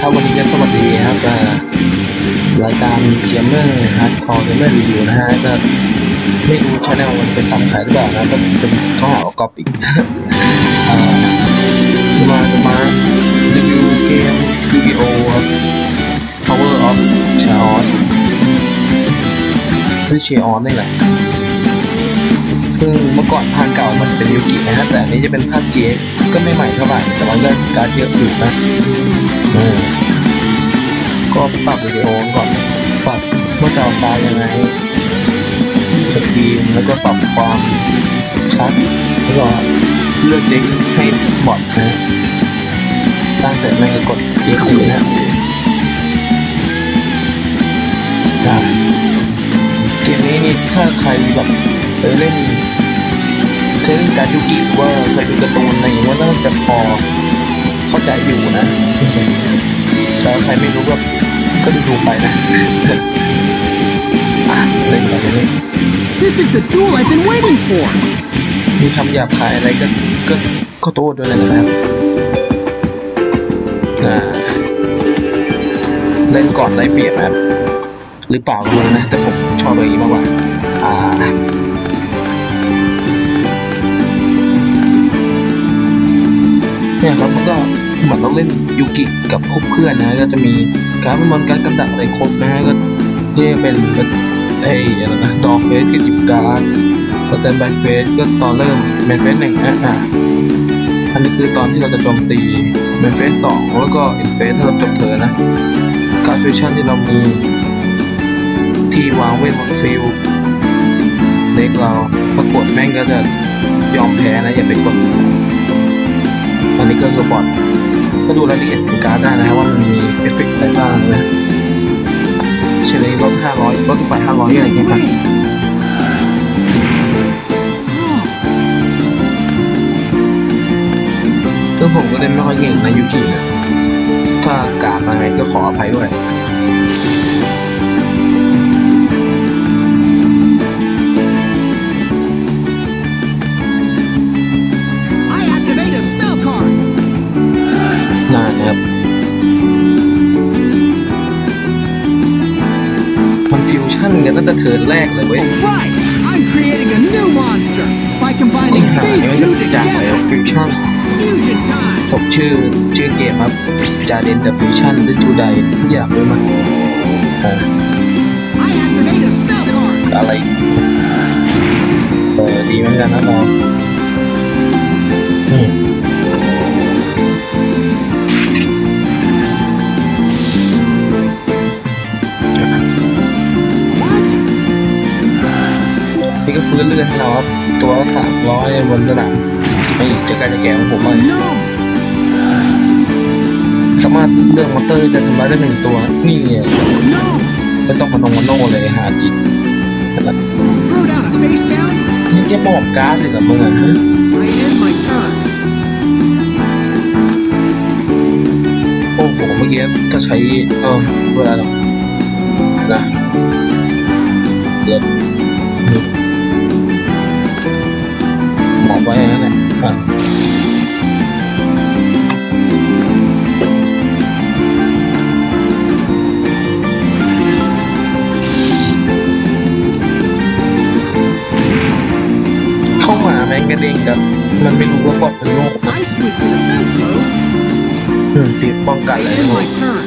ครับวันนี้ก็สวัสดีครับรายการเกมเมอร์ฮาร์ดคอร์เกมเมอร์รีวิวนะฮะก็ไม่รู้ชาแนลมันไปสับใครหรือเปล่านะก็จะเขาหาว่ากอบอีกอ่าจะมาจะมารีวิวเกมยูกิโอครับ Power of Chaos หรือเชออนนี่แหละ ซึ่งเมื่อก่อนภาคเก่ามันจะเป็นยูกินะฮะแต่อันนี้จะเป็นภาคเจก็ไม่ใหม่เท่าไหร่แต่มันก็การดเยอะอยู่นะก็ปรับวิดีโอก่อนปรับว่าจะเอาไฟล์ยังไงสกรีนแล้วก็ปรับความชัดแล้วก็เลือกเด็กให้บอดนะสร้างเสร็จมันก็กด F4 นะอ่าเกมนี้นี่ถ้าใครแบบเคยเล่น เคยเล่นการยูกิหรือว่าเคยดูการ์ตูนอะไรอย่างเงี้ยน่าจะพอเข้าใจอยู่นะแต่ใครไม่รู้ก็ก็ดูดูไปนะอะเล่นไปเลย This is the duel I've been waiting for! มีคำหยาบคายอะไรก็ก็ขอโทษด้วยนะครับอ่าเล่นก่อนได้เปรียบนะครับหรือเปล่าก็ไม่รู้นะแต่ผมชอบแบบนี้มากกว่าอ่า เนี่ยครับมันก็เหมือนเราเล่นยูกิกับพวกเพื่อนนะก็จะมีการประมวลการกำดักอะไรครบนะฮะก็เรียกเป็นไอ้อะไรนะดอเฟสก็หยิบการ์ดสแตนบายเฟสก็ตอนเริ่มเมนเฟสหนึ่งนะอะอันนี้คือตอนที่เราจะโจมตีเมนเฟสสองแล้วก็อินเฟสถ้าเราจบเธอนะการ์ดฟิชชั่นที่เรามีที่วางเวทบนฟิลเด็กเราปรากฏแม่งก็จะยอมแพ้นะอย่าไปกด อันนี้ก็คือบอทก็ดูรายละเอียดของการ์ดได้นะครับว่ามันมีเอฟเฟกต์อะไรบ้างนะเช่นนี้ลด500ลดไป500อะไรอย่างเงี้ยครับซึ่งผมก็เล่นไม่ค่อยเก่งนะยูกินะถ้ากาดอะไรก็ขออภัยด้วย นกันตั้งแต่เทิร์นแรกเลยเว้ย Right! I'm creating a new monster by นี่ combining หา these ไม่ two จากเลย together! ฟิวชั่น Fusion time! สมชื่อชื่อเกมครับจาเดนเดอะฟิวชั่นหรือทูไดทุกอย่างด้วยมั้งอ่า I activate a spell card! อะไรเออดีเหมือนกันนะน้อง นี่ก็ฟื้นเลือดให้เราครับตัวสามร้อยบนสนามไม่เจะการจะแก่ของผมเลย No! สามารถเลือกมอนเตอร์จะทำร้ายได้หนึ่งตัวนี่เนี่ย No! ไม่ต้องมานงมาโน่เลยหาจิต You throw down a face down? นี่แค่มอบการ์ดเลยเหรอมึงอะฮะ I end my turn. โอ้โหเมื่อกี้ถ้าใช้เออเวลาหรอกนะเกิดนี่หม อบไว้อย่างนั้นแหละอะเข้ามาแม่งกระเด้งกันมันไม่รู้ว่าบอดเป็นโลก I switch to defense mode. อืมติดป้องกัน I เลย end หม my ด turn.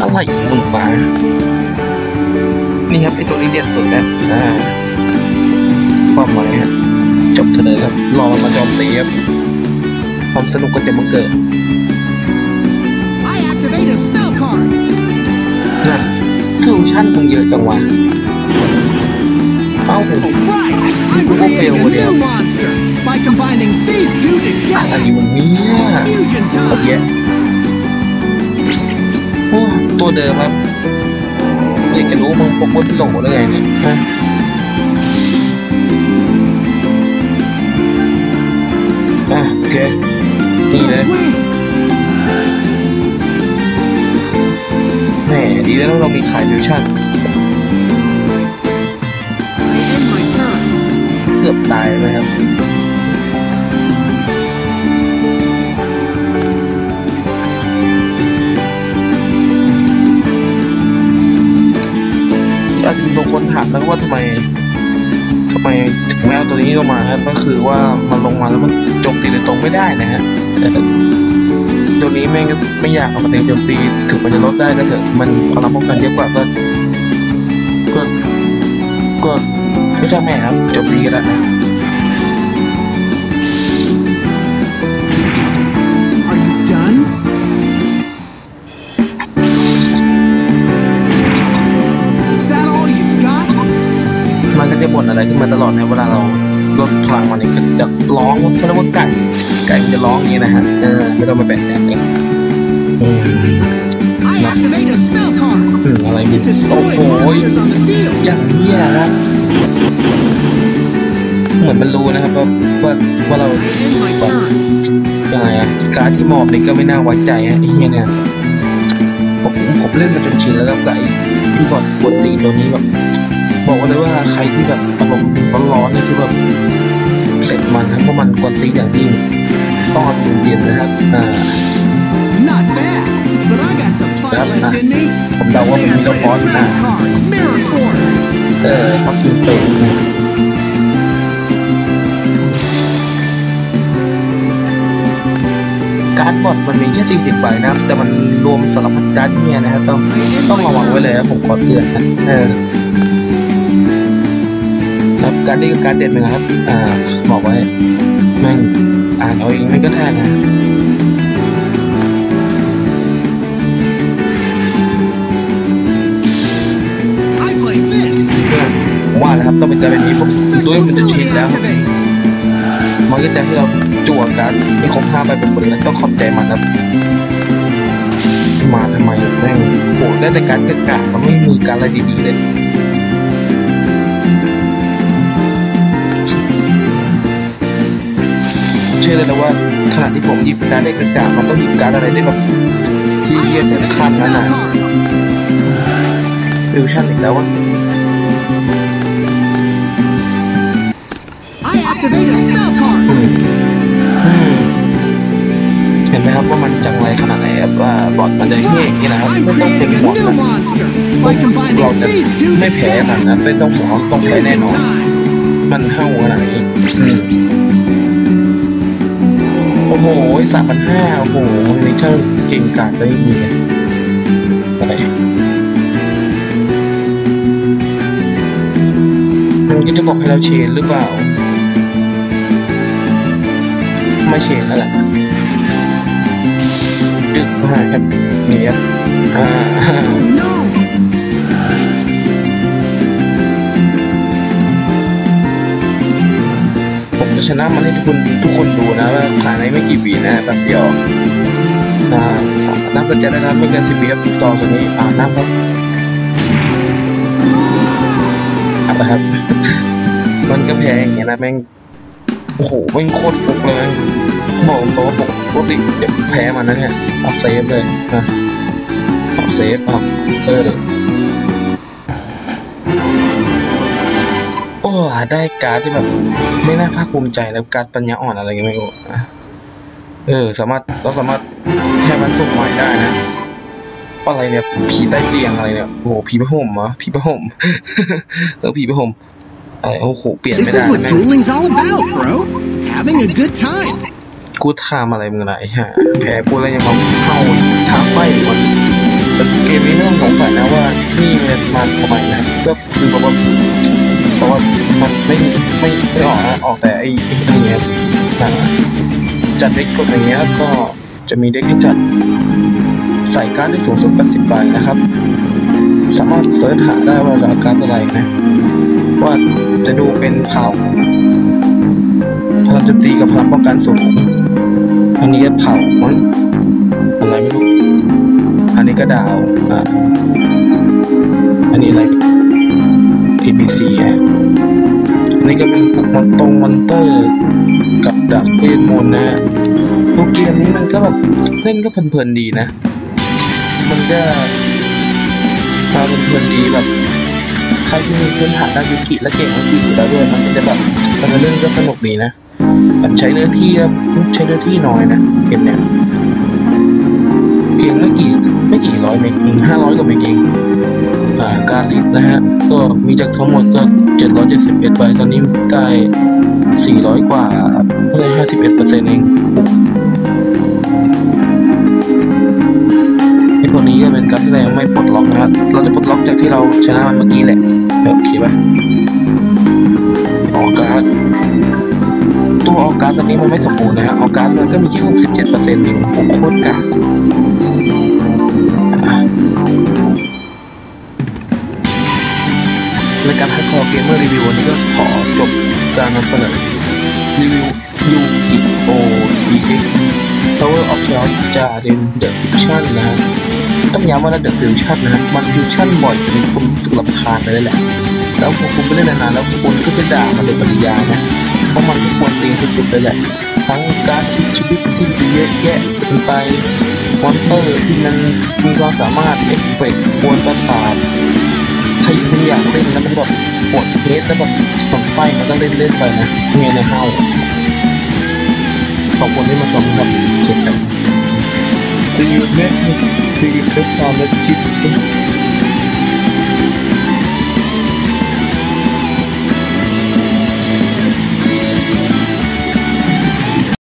อะไรมึงมานี่ครับไอตัวนี้เด็ดสุดแล้วอ่าความหมายฮะ จบเธอครับรอมันมาโจมตีครับความสนุกก็จะมาเกิด I activate a spell card. นะฟิวชั่นคงเยอะจังวะเอ้า Right! I'm Google creating a Pay new monster by combining these two อะไร together. วันนี้ Fusion โอเค time. โอ้ตัวเดิมครับอยากจะรู้มึงพกวุฒิโหลได้ไงเนี่ยฮะอะโเคนี่เลยแหมดีแล้วเรามีขายฟิวชั่นเกือบตายเลยครับอาจจะมีบางคนถามนะว่าทำไม ถึงไม่เอาตัวนี้ลงมาครับก็คือว่ามันลงมาแล้วมันโจมตีโดยตรงไม่ได้นะฮะตัวนี้แม่งก็ไม่อยากเอามาเตีโจมตีถึงมันจะลดได้ก็เถอะมันพลังป้องกันเยอะกว่าก็ก็ก็ไม่ใช่แม่ครับโจมตีก็ได้ จะบ่นอะไรขึ้นมาตลอดนะเวลาเราลดพลังมันนี่ก็จะร้องเขาเรียกว่าไก่ไก่มันจะร้องอย่างนี้นะฮะเออไม่ต้องไปแบกแดดเลยอืม I activate a spell card. อืมอะไรนี่ It โอ้ destroys โห monsters on the field. อย่างเนี้ยครับเหมือนมันรู้นะครับว่าว่าว่าเรา I end my แบบ turn. ยังไงอะการดที่มอบนี่ก็ไม่น่าไว้ใจฮะไอ้เหี้ยเนี่ยผมผมเล่นมาจนชินแล้วครับกับไอ้ที่บอดปวดตีนตัวนี้แบบ บอกเลยว่าใครที่แบบอารมณ์ร้อนๆนี่คือแบบเสร็จมันนะเพราะมันกวนตีนอย่างยิ่งต้องเอาเย็นๆนะครับอ่า Not bad, but I got some fight Yep, left in me. ผมเดาว่ามันมี Play ตัว a ฟอนต์นะ trap card, Mirror Force. เออพักกินเป็นนะการ์ดบอดมันมีแค่สี่สิบใบนะครับ แต่มันรวมสารพัดการ์ดเนี่ยนะครับ ต้อง I end ต้อง my ระวังไว้ turn. เลยครับผมขอเตือนนะเออ ครับ การนี้ก็การเด่นเหมือนกันครับ อ่า บอกไว้ แม่ง อ่านเอาเองไม่ก็ได้นะ I play this. เนี่ยผมว่านะครับต้องเป็นการแบบนี้ผมด้วย Special มันจะชิน ability แล้ว activates. มันก็จะให้เราจั่วการ์ดไม่ครบห้าใบเป็นคนแล้วต้องขอบใจมันครับ มาทำไมแม่งโหได้แต่การกากๆมันไม่มีการอะไรดีๆเลย ชื่อเลยนะว่าขณะที่ผมหยิบการ์ดได้กากๆมันต้องหยิบการ์ดอะไรได้แบบที่ I เยี่ยม activate ขั้ a นนั้น spell นะ card. ฟิวชั่นอีกแล้ววะ I activate a spell card. อืมอืมเห็นไหมครับว่ามันจังไรขนาดไหนครับว่าบอดมันจะเงี้ยอย่างนี้นะครับ I'm ไม่ต้องเป็น creating หม a ด new นะ monster by เรา combining จะ these two ไม่แพ้มัน together. นะไม่ต้องหมอต้องแพ้แน่ Losing นอน time. มันเท่าขนาดนี้อืม โอ้โหสามพันห้าโอ้โหมันนี่ช่างเก่งกาจได้ดีเลยอะไรมันก็จะบอกให้เราเชนหรือเปล่า ไม่เชนแล้วแหละจึกมาครับนี่ครับอ่า จะชนะมันให้ทุกคนทุกคนดูนะว่าภายในไม่กี่ปีนะแป๊บเดียวอ่านับก็จะได้รับไม่เกินสิบปีครับต่อจากนี้อ่านับครับนับนะครับ มันก็แพ้อย่างเงี้ยนะแม่งโอ้โหแม่งโคตรฟุกเลยบอกตรงว่าผมปกติเดี๋ยวแพ้มันนะเนี่ยออกเซฟเลยนะออกเซฟออกเออ ได้การ์ดที่แบบ ไม่น่าภาคภูมิใจแล้วการดปัญญาอ่อนอะไรกันไม่รู้นะเออ สามารถเราสามารถให้มันสุ่มใหม่ได้นะอะไรเนี่ยผีใต้เตียงอะไรเนี่ยโอ้โหผีประห่มเหรอผีประห่มเออผีประห่มอะไรโอ้โหเปลี่ยน This ไม่ is ได้ what แม่ง dueling's all about, bro. Having a good time. กูทำอะไรมึงนะไอ้ห่าแพ้กูแล้วยังมาเข้าทางไปอีกวันแต่เกมนี้ไม่ต้องสงสัยนะว่านี่มันมาทำไมนะก็คือเพราะว่าเพราะว่ามันไม่ไม่ไม่ออกนะออกแต่ไอ้ไอ้นี่ครับอ่าจัดเด็กกดอย่างเงี้ยก็จะมีเด็กให้จัดใส่การ์ดได้สูงสุด80ใบนะครับ สามารถเสิร์ชหาได้ว่าเราการ์ดอะไรนะว่าจะดูเป็นเผ่าพลังโจมตีกับพลังป้องกันสูงอันนี้ก็เผามั้อะไรไม่รู้ อันนี้ก็ดาว อ่าอันนี้อะไร ABC อะอันนี้ก็เป็นพวกมอนตรงมอนเตอร์กับดักเวทมนต์นะฮะตัวเกมนี้มันก็แบบเล่นก็เพลินๆดีนะ มันก็พาเพลินๆดีแบบใครที่มีพื้นฐานด้านยุกิและเก่งอังกฤษอยู่แล้วด้วยมันก็จะแบบเออเล่นก็สนุกดีนะแบบใช้เนื้อที่ใช้เนื้อที่น้อยนะเกมเนี้ยเกมไม่กี่ไม่กี่ร้อยเมกเองห้าร้อยกว่าเมกเอง การลิฟนะฮะ ก็มีจากทั้งหมดก็ 771ใบตอนนี้ได้ 400 กว่าเลย51เปอร์เซ็นต์เองไอ้พวนี้ก็เป็นการที่เรายังไม่ปลดล็อกนะฮะเราจะปลดล็อกจากที่เราชนะมันเมื่อกี้แหละโอเคปะออกการตัวออกการตอนนี้มันไม่สมบูรณ์นะฮะออกการมันก็มีแค่67เปอร์เซ็นต์เองโอ้โหโคตรกาก รายการ Hardcore Gamer Review วันนี้ก็ขอจบการนำเสนอรีวิว u i o d x Power of Chaos จาเดน The Fusion นะฮะต้องย้ำว่า The Fusion นะฮะมันฟิวชั่นบ่อยจนคุณสึกรำคาญไปเลยแหละ แล้วพอคุณไปเล่นนานๆแล้วคุณก็จะด่ามันโดยปริยานะ เพราะมันควรตีที่สุดเลยแหละ ทั้งการชชีวิตที่มีเยอะแยะเกินไปมอนเตอร์ที่มันมีความสามารถเอฟเฟกต์กวนประสาทใช่คุณอยากเล่น แบบปวดเทสแล้วแบบสนไฟมันก็เล่นเล่นไปนะเงี้ยในเฮาขอบคุณที่มาชมครับเจ็บกัน See you next See you next time Let's see